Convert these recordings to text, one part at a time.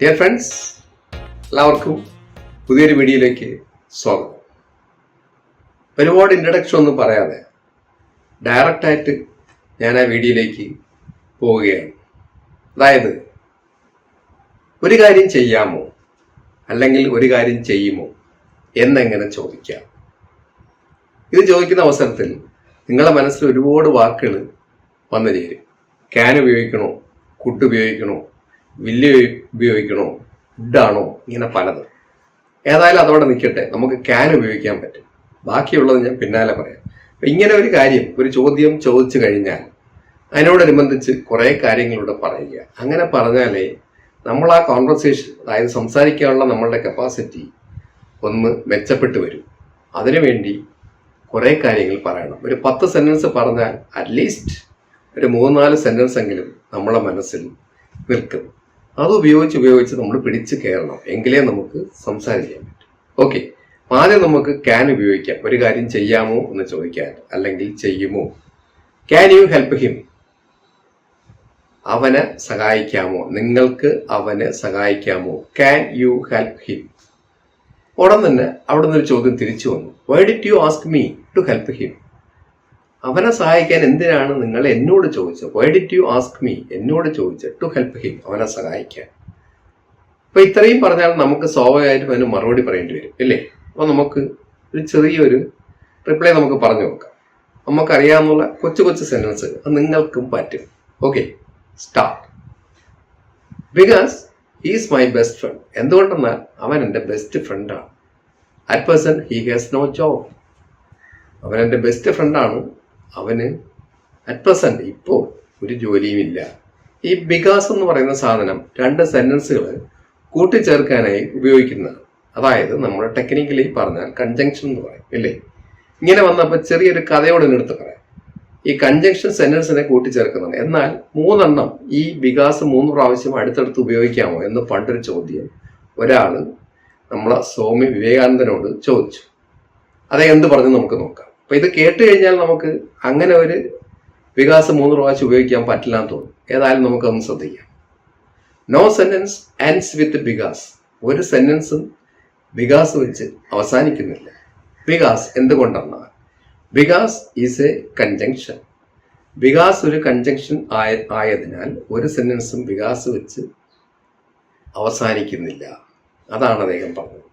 Dear friends എല്ലാവർക്കും പുതിയൊരു വീഡിയോയിലേക്ക് സ്വാഗതം. ഒരുപാട് ഇൻട്രഡക്ഷൻ ഒന്നും പറയാതെ ഡയറക്റ്റായിട്ട് ഞാൻ ആ വീഡിയോയിലേക്ക് പോവുകയാണ്. അതായത് ഒരു കാര്യം ചെയ്യാമോ അല്ലെങ്കിൽ ഒരു കാര്യം ചെയ്യുമോ എന്നെങ്ങനെ ചോദിക്കാം. ഇത് ചോദിക്കുന്ന അവസരത്തിൽ നിങ്ങളുടെ മനസ്സിൽ ഒരുപാട് വാക്കുകൾ വന്നു ചേരും. ക്യാൻ ഉപയോഗിക്കണോ? കുട്ട് ഉപയോഗിക്കണോ? വില്ല് ഉപയോഗിക്കണോ? വുഡാണോ ഇങ്ങനെ പലത്. ഏതായാലും അതോടെ നിൽക്കട്ടെ. നമുക്ക് ക്യാൻ ഉപയോഗിക്കാൻ പറ്റും. ബാക്കിയുള്ളത് ഞാൻ പിന്നാലെ പറയാം. അപ്പം ഇങ്ങനെ ഒരു കാര്യം ഒരു ചോദ്യം ചോദിച്ചു കഴിഞ്ഞാൽ അതിനോടനുബന്ധിച്ച് കുറേ കാര്യങ്ങളിവിടെ പറയുക. അങ്ങനെ പറഞ്ഞാലേ നമ്മൾ ആ കോൺവെർസേഷൻ അതായത് സംസാരിക്കാനുള്ള നമ്മളുടെ കപ്പാസിറ്റി ഒന്ന് മെച്ചപ്പെട്ടു വരും. അതിനുവേണ്ടി കുറേ കാര്യങ്ങൾ പറയണം. ഒരു പത്ത് സെന്റൻസ് പറഞ്ഞാൽ അറ്റ്ലീസ്റ്റ് ഒരു മൂന്നാൽ സെന്റൻസ് എങ്കിലും നമ്മളെ മനസ്സിൽ നിൽക്കും. അത് ഉപയോഗിച്ച് ഉപയോഗിച്ച് നമ്മൾ പിടിച്ച് കയറണം എങ്കിലേ നമുക്ക് സംസാരിക്കാൻ പറ്റും. ഓക്കെ ആദ്യം നമുക്ക് ക്യാൻ ഉപയോഗിക്കാം. ഒരു കാര്യം ചെയ്യാമോ എന്ന് ചോദിക്കാൻ അല്ലെങ്കിൽ ചെയ്യുമോ? ക്യാൻ യു ഹെൽപ്പ് ഹിം അവനെ സഹായിക്കാമോ? നിങ്ങൾക്ക് അവനെ സഹായിക്കാമോ? ക്യാൻ യു ഹെൽപ്പ് ഹിം ഉടൻ തന്നെ അവിടെ നിന്ന് ഒരു ചോദ്യം തിരിച്ചു വന്നു. Why did you ask me to help him അവനെ സഹായിക്കാൻ എന്തിനാണ് നിങ്ങൾ എന്നോട് ചോദിച്ചത്? Why did you ask me എന്നോട് ചോദിച്ചത് ടു ഹെൽപ്പ് ഹിം അവനെ സഹായിക്കാൻ. അപ്പൊ ഇത്രയും പറഞ്ഞാൽ നമുക്ക് സ്വാഭാവികമായിട്ടും അതിന് മറുപടി പറയേണ്ടി വരും അല്ലേ അപ്പൊ നമുക്ക് ഒരു ചെറിയൊരു റിപ്ലൈ നമുക്ക് പറഞ്ഞു നോക്കാം. നമുക്കറിയാവുന്ന കൊച്ചു കൊച്ചു സെന്റൻസ് അത് നിങ്ങൾക്കും പറ്റും. Okay start because he's my best friend എന്തുകൊണ്ടെന്നാൽ അവൻ എന്റെ ബെസ്റ്റ് ഫ്രണ്ടാണ് at present he has no job അവൻ എന്റെ ബെസ്റ്റ് ഫ്രണ്ടാണ് അവന് അറ്റ് പ്രസന്റ് ഇപ്പോൾ ഒരു ജോലിയും ഇല്ല ഈ ബികാസ് എന്ന് പറയുന്ന സാധനം രണ്ട് സെന്റൻസുകൾ കൂട്ടിച്ചേർക്കാനായി ഉപയോഗിക്കുന്നതാണ്. അതായത് നമ്മൾ ടെക്നിക്കലി പറഞ്ഞാൽ കൺജങ്ഷൻ എന്ന് പറയും ഇല്ലേ? ഇങ്ങനെ വന്നപ്പോൾ ചെറിയൊരു കഥയോട് എടുത്ത് പറയാം. ഈ കൺജങ്ഷൻ സെന്റൻസിനെ കൂട്ടിച്ചേർക്കുന്നതാണ്. എന്നാൽ മൂന്നെണ്ണം ഈ വികാസ് മൂന്ന് പ്രാവശ്യം അടുത്തടുത്ത് ഉപയോഗിക്കാമോ എന്ന് പണ്ടൊരു ചോദ്യം ഒരാൾ നമ്മളെ സ്വാമി വിവേകാനന്ദനോട് ചോദിച്ചു. അതെ എന്ത് പറഞ്ഞു നമുക്ക് നോക്കാം. അപ്പൊ ഇത് കേട്ട് കഴിഞ്ഞാൽ നമുക്ക് അങ്ങനെ ഒരു വികാസം മൂന്ന് പ്രാവശ്യം ഉപയോഗിക്കാൻ പറ്റില്ല എന്ന് തോന്നും. ഏതായാലും നമുക്കൊന്ന് ശ്രദ്ധിക്കാം. No sentence ends with because ഒരു സെന്റൻസും ബികാസ് വെച്ച് അവസാനിക്കുന്നില്ല. ബികാസ് എന്തുകൊണ്ടെന്നാൽ because is a conjunction because ഒരു കൺജങ്ഷൻ ആയ ആയതിനാൽ ഒരു സെന്റൻസും ബികാസ് വെച്ച് അവസാനിക്കുന്നില്ല. അതാണ് അദ്ദേഹം പറഞ്ഞത്.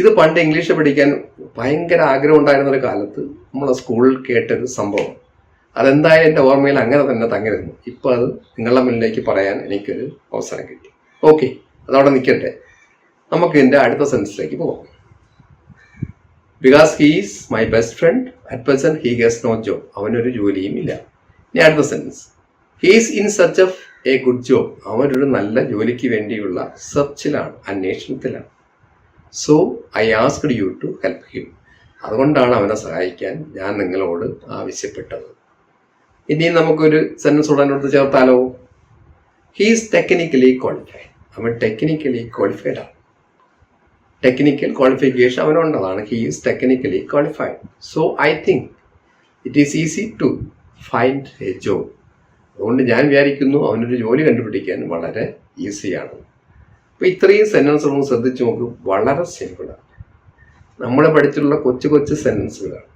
ഇത് പണ്ട് ഇംഗ്ലീഷ് പഠിക്കാൻ ഭയങ്കര ആഗ്രഹം ഉണ്ടായിരുന്ന ഒരു കാലത്ത് നമ്മൾ സ്കൂളിൽ കേട്ടൊരു സംഭവം. അതെന്തായാലും എന്റെ ഓർമ്മയിൽ അങ്ങനെ തന്നെ തങ്ങിരുന്നു ഇപ്പോൾ അത് നിങ്ങളുടെ മുന്നിലേക്ക് പറയാൻ എനിക്കൊരു അവസരം കിട്ടി. ഓക്കെ അതവിടെ നിൽക്കട്ടെ. നമുക്ക് ഇതിന്റെ അടുത്ത സെൻസിലേക്ക് പോകാം because he's my best friend at present he has no job അവനൊരു ജോലിയും ഇല്ല. ഇനി അടുത്ത sentence he's in search of a good job അവനൊരു നല്ല ജോലിക്ക് വേണ്ടിയുള്ള സെർച്ചിലാണ് അന്വേഷണത്തിലാണ്. So I asked you to help him അതുകൊണ്ടാണ് അവനെ സഹായിക്കാൻ ഞാൻ നിങ്ങളോട് ആവശ്യപ്പെട്ടത്. ഇനി നമുക്കൊരു സെന്റൻസ് ഉടനോട് ചേർത്താലോ? ഹീസ് ടെക്നിക്കലി ക്വാളിഫൈഡ് അവൻ ടെക്നിക്കലി ക്വാളിഫൈഡ് ആണ്. Technical qualification അവനുണ്ടതാണ് he's technically qualified so I think it is easy to find a job അതുകൊണ്ട് ഞാൻ വിചാരിക്കുന്നു അവനൊരു ജോലി കണ്ടുപിടിക്കാൻ വളരെ ഈസിയാണ് അപ്പോൾ ഇത്രയും സെന്റൻസുകൾ നമ്മൾ ശ്രദ്ധിച്ച് നോക്കും. വളരെ സിമ്പിളാണ് നമ്മൾ പഠിച്ചിട്ടുള്ള കൊച്ചു കൊച്ചു സെന്റൻസുകളാണ്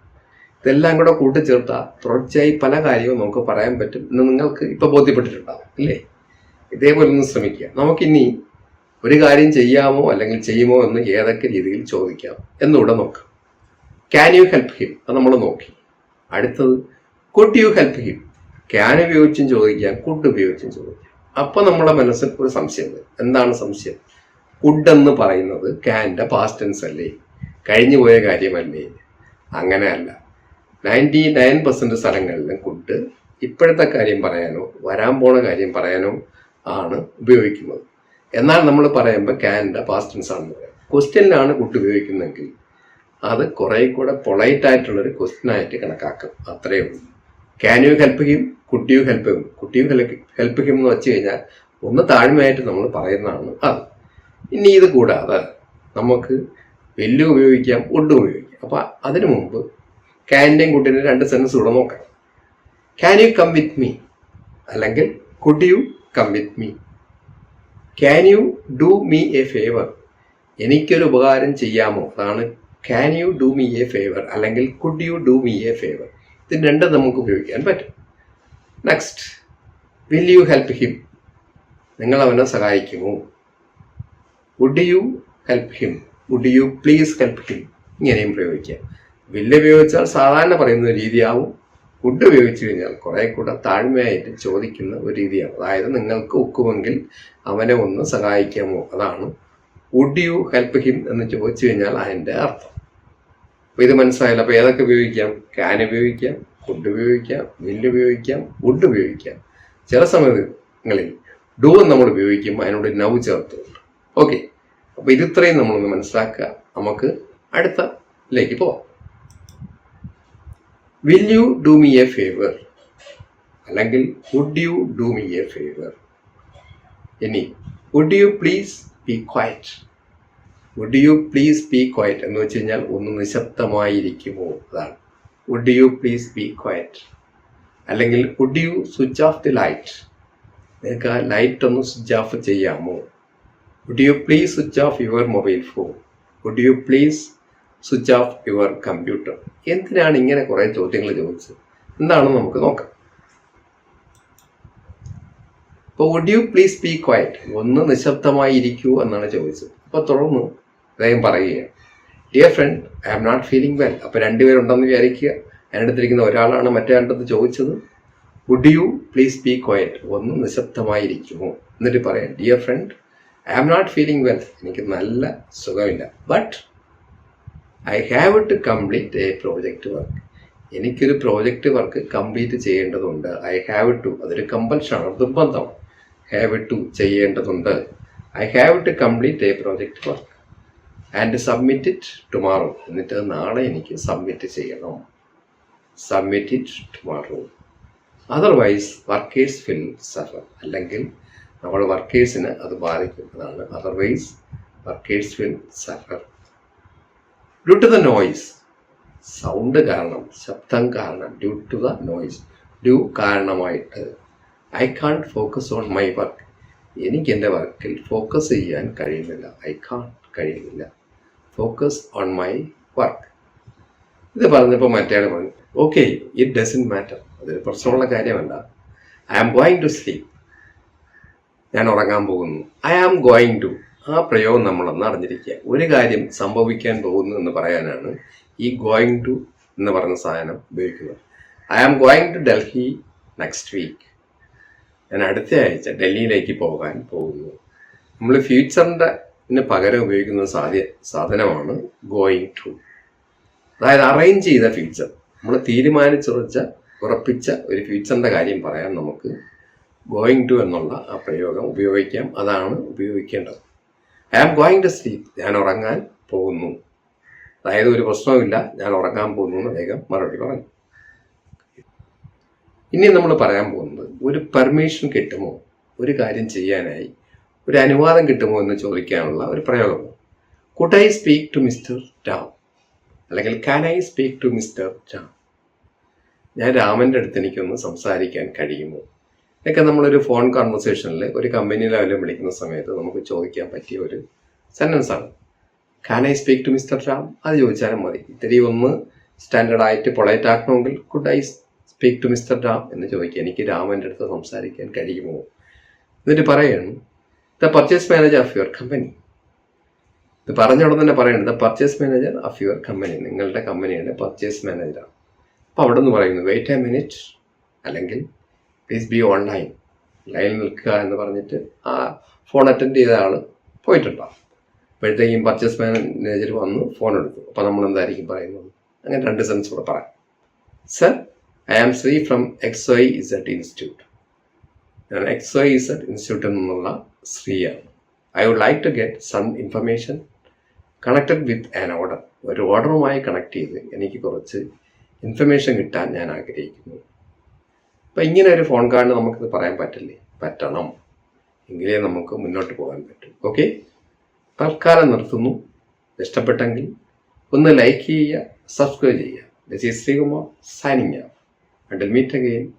ഇതെല്ലാം കൂടെ കൂട്ടിച്ചേർത്താൽ തുടർച്ചയായി പല കാര്യവും നമുക്ക് പറയാൻ പറ്റും എന്ന് നിങ്ങൾക്ക് ഇപ്പോൾ ബോധ്യപ്പെട്ടിട്ടുണ്ടാവും അല്ലേ ഇതേപോലെ ഒന്ന് ശ്രമിക്കുക. നമുക്കിനി ഒരു കാര്യം ചെയ്യാമോ അല്ലെങ്കിൽ ചെയ്യുമോ എന്ന് ഏതൊക്കെ രീതിയിൽ ചോദിക്കാം എന്നുകൂടെ നോക്കാം. ക്യാൻ യു ഹെൽപ്പ് ഹിം അത് നമ്മൾ നോക്കി. അടുത്തത് could you help him can ഉപയോഗിച്ചും ചോദിക്കാം കുഡ് ഉപയോഗിച്ചും ചോദിക്കാം. അപ്പോൾ നമ്മുടെ മനസ്സിൽ ഒരു സംശയം വരും എന്താണ് സംശയം? കുഡ് എന്ന് പറയുന്നത് ക്യാന്റെ പാസ്റ്റ് ടെൻസ് അല്ലേ? കഴിഞ്ഞു പോയ കാര്യമല്ലേ? അങ്ങനെയല്ല നയന്റി നയൻ പെർസെന്റ് സ്ഥലങ്ങളിലും കുഡ് ഇപ്പോഴത്തെ കാര്യം പറയാനോ വരാൻ പോണ കാര്യം പറയാനോ ആണ് ഉപയോഗിക്കുന്നത്. എന്നാൽ നമ്മൾ പറയുമ്പോൾ ക്യാന്റെ പാസ്റ്റ് ടെൻസ് ആണെന്ന് പറയാം. ക്വസ്റ്റ്യനിലാണ് കുഡ് ഉപയോഗിക്കുന്നതെങ്കിൽ അത് കുറേ കൂടെ പൊളൈറ്റ് ആയിട്ടുള്ളൊരു ക്വസ്റ്റ്യൻ ആയിട്ട് കണക്കാക്കും. അത്രയേ ഉള്ളൂ. Can you help him could you help him could you help him എന്ന് വെച്ച് കഴിഞ്ഞാൽ ഒന്ന് താഴ്മയായിട്ട് നമ്മൾ പറയുന്നതാണ് അത്. ഇനി ഇത് കൂടാതെ നമുക്ക് വെല്ലു ഉപയോഗിക്കാം ഒഡ് ഉപയോഗിക്കാം. അപ്പോൾ അതിനു മുമ്പ് ക്യാന്റെയും കുട്ടീന്റെ രണ്ട് സെൻസ് കൂടെ നോക്കാം. Can you come with me അല്ലെങ്കിൽ could you come with me can you do me a favour എനിക്കൊരു ഉപകാരം ചെയ്യാമോ? അതാണ് can you do me a favour അല്ലെങ്കിൽ could you do me a favour ഇത് രണ്ടും നമുക്ക് ഉപയോഗിക്കാൻ പറ്റും. Next will you help him നിങ്ങൾ അവനെ സഹായിക്കുമോ? Would you help him would you please help him ഇങ്ങനെയും പ്രയോഗിക്കാം വില്ല് ഉപയോഗിച്ചാൽ സാധാരണ പറയുന്ന രീതിയാവും. വുഡ് ഉപയോഗിച്ചു കഴിഞ്ഞാൽ കുറെ കൂടെ താഴ്മയായിട്ട് ചോദിക്കുന്ന ഒരു രീതിയാണ് അതായത് നിങ്ങൾക്ക് ഒക്കുമെങ്കിൽ അവനെ ഒന്ന് സഹായിക്കാമോ? അതാണ്. വുഡ് യു ഹെൽപ്പ് ഹിം എന്ന് ചോദിച്ചു കഴിഞ്ഞാൽ അതിന്റെ അർത്ഥം. അപ്പോൾ ഇത് മനസ്സിലായല്ലോ. അപ്പോൾ ഏതൊക്കെ ഉപയോഗിക്കാം? ക്യാൻ ഉപയോഗിക്കാം ഫുഡ് ഉപയോഗിക്കാം വില്ല് ഉപയോഗിക്കാം വുഡ് ഉപയോഗിക്കാം. ചില സമയങ്ങളിൽ ഡു നമ്മൾ ഉപയോഗിക്കും അതിനോട് നവ് ചേർത്തുണ്ട് ഓക്കെ അപ്പോൾ ഇത് ഇത്രയും നമ്മളൊന്ന് മനസ്സിലാക്കുക. നമുക്ക് അടുത്ത അടുത്തലേക്ക് പോവാം. Will you do me a favour അല്ലെങ്കിൽ would you do me a favour ഇനി would you please be quiet would you please be quiet എന്ന് വെച്ച് കഴിഞ്ഞാൽ ഒന്ന് നിശബ്ദമായിരിക്കുമോ? അതാണ്. Would you please be quiet അല്ലെങ്കിൽ would you switch off the light നിങ്ങൾക്ക് ആ ലൈറ്റ് ഒന്ന് സ്വിച്ച് ഓഫ് ചെയ്യാമോ? Would you please switch off your mobile phone would you please switch off your computer എന്തിനാണ് ഇങ്ങനെ കുറേ ചോദ്യങ്ങൾ ചോദിച്ചത്? എന്താണെന്ന് നമുക്ക് നോക്കാം. ഇപ്പോൾ would you please be quiet ഒന്ന് നിശബ്ദമായി ഇരിക്കൂ എന്നാണ് ചോദിച്ചത്. അപ്പോൾ തുടർന്ന് അദ്ദേഹം പറയുകയാണ് dear friend I am not feeling well അപ്പോൾ രണ്ടുപേരുണ്ടെന്ന് വിചാരിക്കുക അതിനടുത്തിരിക്കുന്ന ഒരാളാണ് മറ്റേ അടുത്ത് ചോദിച്ചത്. Would you please be quiet ഒന്ന് നിശബ്ദമായി ഇരിക്കുമോ എന്നിട്ട് പറയാം dear friend I am not feeling well എനിക്ക് നല്ല സുഖമില്ല. But I have to complete a project work എനിക്കൊരു പ്രോജക്റ്റ് വർക്ക് കംപ്ലീറ്റ് ചെയ്യേണ്ടതുണ്ട്. ഐ ഹാവ് ടു അതൊരു കമ്പൽഷനാണ് നിർബന്ധമാണ് ഹാവ് ടു ചെയ്യേണ്ടതുണ്ട്. I have to complete a project work and submit it tomorrow എന്നിട്ട് നാളെ എനിക്ക് സബ്മിറ്റ് ചെയ്യണം. Submit it tomorrow otherwise workers will suffer അല്ലെങ്കിൽ നമ്മൾ വർക്കേഴ്സിന് അത് ബാധിക്കുന്നതാണ്. Otherwise workers will suffer due to the noise sound കാരണം ശബ്ദം കാരണം due to the noise due കാരണമായിട്ട് I can't focus on my work എനിക്ക് എന്റെ വർക്കിൽ ഫോക്കസ് ചെയ്യാൻ കഴിയുന്നില്ല. ഐ കാൺ കഴിയുന്നില്ല. ഫോക്കസ് ഓൺ മൈ വർക്ക് ഇത് പറഞ്ഞപ്പോൾ മറ്റേ പറഞ്ഞു ഓക്കെ ഇറ്റ് ഡസൻ മാറ്റർ അതൊരു പ്രശ്നമുള്ള കാര്യമല്ല. I am going to sleep ഞാൻ ഉറങ്ങാൻ പോകുന്നു. ഐ ആം ഗോയിങ് ടു ആ പ്രയോഗം നമ്മളൊന്ന് അറിഞ്ഞിരിക്കുക. ഒരു കാര്യം സംഭവിക്കാൻ പോകുന്നു എന്ന് പറയാനാണ് ഈ ഗോയിങ് ടു എന്ന് പറഞ്ഞ സാധനം ഉപയോഗിക്കുന്നത്. I am going to Delhi next week ഞാൻ അടുത്ത ആഴ്ച ഡൽഹിയിലേക്ക് പോകാൻ പോകുന്നു. നമ്മൾ ഫ്യൂച്ചറിന്റെ പകരം ഉപയോഗിക്കുന്ന സാധ്യ സാധനമാണ് ഗോയിങ് ടു അതായത് അറേഞ്ച് ചെയ്ത ഫ്യൂച്ചർ നമ്മൾ തീരുമാനിച്ചുറച്ച ഉറപ്പിച്ച ഒരു ഫ്യൂച്ചറിന്റെ കാര്യം പറയാൻ നമുക്ക് ഗോയിങ് ടു എന്നുള്ള ആ പ്രയോഗം ഉപയോഗിക്കാം. അതാണ് ഉപയോഗിക്കേണ്ടത്. I am going to sleep ഞാൻ ഉറങ്ങാൻ പോകുന്നു. അതായത് ഒരു പ്രശ്നവുമില്ല. ഞാൻ ഉറങ്ങാൻ പോകുന്നു എന്ന് വേഗം മറുപടി പറഞ്ഞു. ഇനി നമ്മൾ പറയാൻ പോകുന്നത് ഒരു പെർമിഷൻ കിട്ടുമോ? ഒരു കാര്യം ചെയ്യാനായി ഒരു അനുവാദം കിട്ടുമോ എന്ന് ചോദിക്കാനുള്ള ഒരു പ്രയോഗം. Could I speak to mister Ram അല്ലെങ്കിൽ can I speak to mister Ram ഞാൻ രാമന്റെ അടുത്ത് എനിക്കൊന്ന് സംസാരിക്കാൻ കഴിയുമോ? ഇതൊക്കെ നമ്മളൊരു ഫോൺ കോൺവെർസേഷനിൽ ഒരു കമ്പനി ലെവലിൽ വിളിക്കുന്ന സമയത്ത് നമുക്ക് ചോദിക്കാൻ പറ്റിയ ഒരു സെന്റൻസാണ് can I speak to mister Ram അത് ചോദിച്ചാലും മതി. ഇത്തിരി ഒന്ന് സ്റ്റാൻഡേർഡായിട്ട് polite ആക്കണമെങ്കിൽ could I speak to mister Ram എന്ന് ചോദിക്കുക. എനിക്ക് രാമന്റെ അടുത്ത് സംസാരിക്കാൻ കഴിയുമോ? എന്നിട്ട് പറയാണ് the purchase manager of your company ഇത് പറഞ്ഞ ഉടനെ തന്നെ പറയുന്നത് the purchase manager of your company നിങ്ങളുടെ കമ്പനിയുടെ പർച്ചേസ് മാനേജറാണ് അപ്പോൾ അവിടെ നിന്ന് പറയുന്നു വെയിറ്റ് എ മിനിറ്റ് അല്ലെങ്കിൽ പ്ലീസ് ബി ഓൺലൈൻ ലൈനിൽ നിൽക്കുക എന്ന് പറഞ്ഞിട്ട് ആ ഫോൺ അറ്റൻഡ് ചെയ്ത ആൾ പോയിട്ടുണ്ടാവും അപ്പോഴത്തേക്കും പർച്ചേസ് മാനേജർ വന്ന് ഫോൺ എടുത്തു. അപ്പോൾ നമ്മൾ എന്തായിരിക്കും പറയുന്നത്? അങ്ങനെ രണ്ട് സെൻസ് കൂടെ പറയാം. Sir I am Shri from X Y Z institute ഞാൻ എക്സ് വൈ ഇസഡ് ഇൻസ്റ്റിറ്റ്യൂട്ടിൽ നിന്നുള്ള ശ്രീയാണ് I would like to get some information connected with an order ഒരു ഓർഡറുമായി കണക്ട് ചെയ്ത് എനിക്ക് കുറച്ച് ഇൻഫർമേഷൻ കിട്ടാൻ ഞാൻ ആഗ്രഹിക്കുന്നു. അപ്പം ഇങ്ങനെ ഒരു ഫോൺ കാർഡിന് നമുക്കിത് പറയാൻ പറ്റില്ലേ? പറ്റണം. എങ്കിലേ നമുക്ക് മുന്നോട്ട് പോകാൻ പറ്റും. ഓക്കെ തൽക്കാലം നിർത്തുന്നു. ഇഷ്ടപ്പെട്ടെങ്കിൽ ഒന്ന് ലൈക്ക് ചെയ്യുക സബ്സ്ക്രൈബ് ചെയ്യുക. Sreekumar signing off Until meet again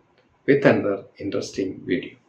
with another interesting video.